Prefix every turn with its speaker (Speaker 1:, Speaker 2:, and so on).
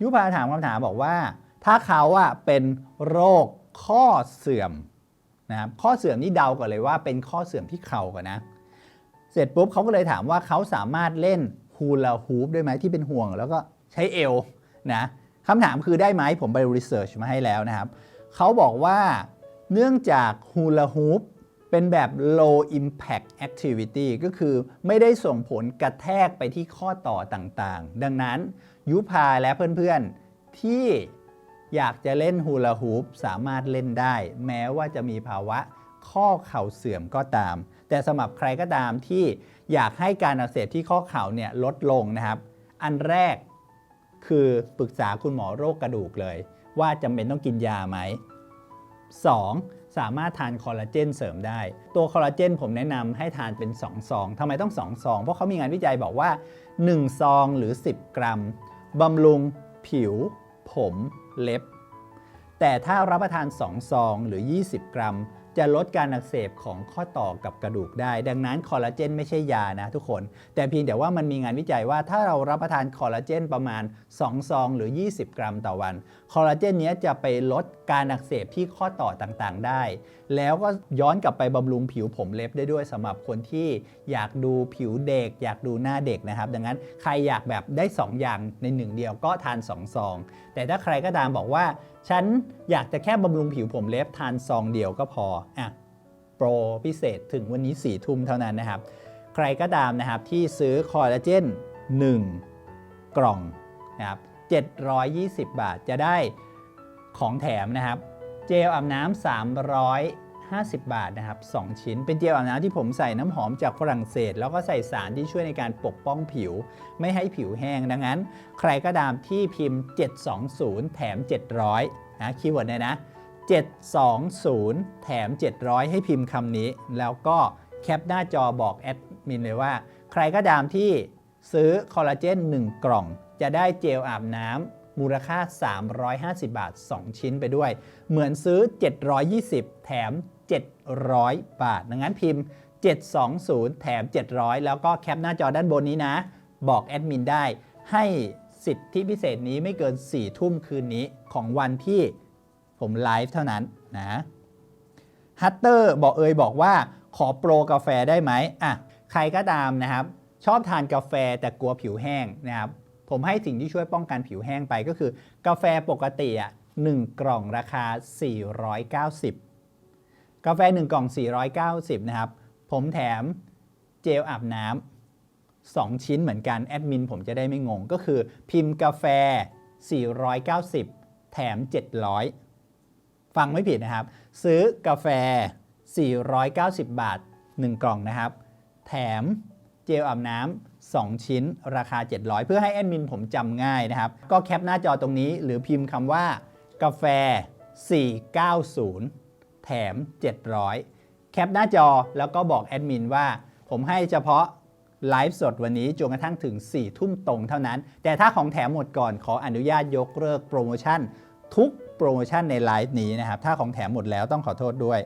Speaker 1: ยุพาถามคำถามบอกว่า ถ้าเขาอะเป็นโรคข้อเสื่อมนะครับข้อเสื่อมนี่เดาก่อนเลยว่าเป็นข้อเสื่อมที่เข่าก่อนนะ เสร็จปุ๊บเขาก็เลยถามว่าเขาสามารถเล่นฮูลาฮูปได้ไหมที่เป็นห่วง แล้วก็ใช้เอวนะคำถามคือได้ไหมผมไปรีเสิร์ชมาให้แล้วนะครับเขาบอกว่าเนื่องจากฮูลาฮูป เป็นแบบ low impact activity ก็คือไม่ได้ส่งผลกระแทกไปที่ข้อต่อต่างๆ ดังนั้นยุพาและเพื่อนๆ ที่อยากจะเล่นฮูลาฮูปสามารถเล่นได้ แม้ว่าจะมีภาวะข้อเข่าเสื่อมก็ตาม แต่สำหรับใครก็ตามที่อยากให้การอักเสบที่ข้อเข่าเนี่ยลดลงนะครับ อันแรกคือปรึกษาคุณหมอโรคกระดูกเลย ว่าจำเป็นต้องกินยาไหม 2. สามารถทานคอลลาเจนเสริมได้ ตัวคอลลาเจนผมแนะนำให้ทานเป็น 2 ซองทำไมต้อง 2 ซอง เพราะเขามีงานวิจัยบอกว่า 1 ซองหรือ 10 กรัมบำรุง ผิว ผม เล็บ แต่ถ้ารับประทาน 2 ซองหรือ 20 กรัม จะลดการอักเสบของข้อต่อกับกระดูกได้ ดังนั้นคอลลาเจนไม่ใช่ยานะทุกคน แต่เพียงแต่ว่ามันมีงานวิจัยว่าถ้าเรารับประทานคอลลาเจนประมาณ 2 ซอง หรือ 20 กรัมต่อวัน คอลลาเจนนี้จะไปลดการอักเสบที่ข้อต่อต่างๆ ได้ แล้วก็ย้อนกลับไปบำรุงผิวผมเล็บได้ด้วยสำหรับคนที่อยากดูผิวเด็ก อยากดูหน้าเด็กนะครับ ดังนั้นใครอยากแบบได้ 2 อย่างในหนึ่งเดียวก็ทาน 2 ซอง แต่ถ้าใครก็ตามบอกว่า ฉันอยากจะแค่บำรุงผิวผมเล็บทานซองเดียวก็พออะโปรพิเศษถึงวันนี้4ี่ทุ่มเท่านั้นนะครับ ใครก็ตามนะครับที่ซื้อคอลลาเจน1 กล่องนะครับ720 บาทจะได้ของแถมนะครับ เจลอาบน้ำ 50 บาทนะครับ 2 ชิ้น เป็นเจลอาบน้ำที่ผมใส่น้ำหอมจากฝรั่งเศส แล้วก็ใส่สารที่ช่วยในการปกป้องผิว ไม่ให้ผิวแห้ง ดังนั้น ใครก็ตามที่พิมพ์ 720 แถม 700 นะคีย์เวิร์ดเนี่ยนะ 720 แถม 700 ให้พิมพ์คำนี้ แล้วก็แคปหน้าจอบอกแอดมินเลยว่า ใครก็ตามที่ซื้อคอลลาเจน 1 กล่อง จะได้เจลอาบน้ำมูลค่า 350 บาท 2 ชิ้นไปด้วย เหมือนซื้อ 720 แถม 700 บาท ดังนั้นพิมพ์ 720 แถม 700 แล้วก็แคปหน้าจอด้านบนนี้นะ บอกแอดมินได้ ให้สิทธิพิเศษนี้ไม่เกิน 4 ทุ่มคืนนี้ของวันที่ผมไลฟ์เท่านั้นนะฮัตเตอร์บอกเอยบอกว่าขอโปรกาแฟได้ไหมอะใครก็ตามนะครับ ชอบทานกาแฟแต่กลัวผิวแห้งนะครับ ผมให้สิ่งที่ช่วยป้องกันผิวแห้งไปก็คือ กาแฟปกติอะ1กล่องราคา 490 กาแฟ 1 กล่อง 490 นะครับ ผมแถมเจลอาบน้ำ2ชิ้นเหมือนกัน แอดมินผมจะได้ไม่งง ก็คือพิมพ์กาแฟ 490 แถม 700 ฟังไม่ผิดนะครับ ซื้อกาแฟ 490 บาท 1 กล่องนะครับ แถมเจลอาบน้ำ2 ชิ้นราคา 700 เพื่อให้แอดมินผมจำง่ายนะครับ ก็แคปหน้าจอตรงนี้หรือพิมพ์คำว่า กาแฟ 490 ถม 700 แคปหน้าจอแล้วก็บอกแอดมินว่า ผมให้เฉพาะไลฟ์สดวันนี้จนกระทั่งถึง 4 ทุ่มตรงเท่านั้น แต่ถ้าของแถมหมดก่อนขออนุญาตยกเลิกโปรโมชั่น ทุกโปรโมชั่นในไลฟ์นี้นะครับ ถ้าของแถมหมดแล้วต้องขอโทษด้วย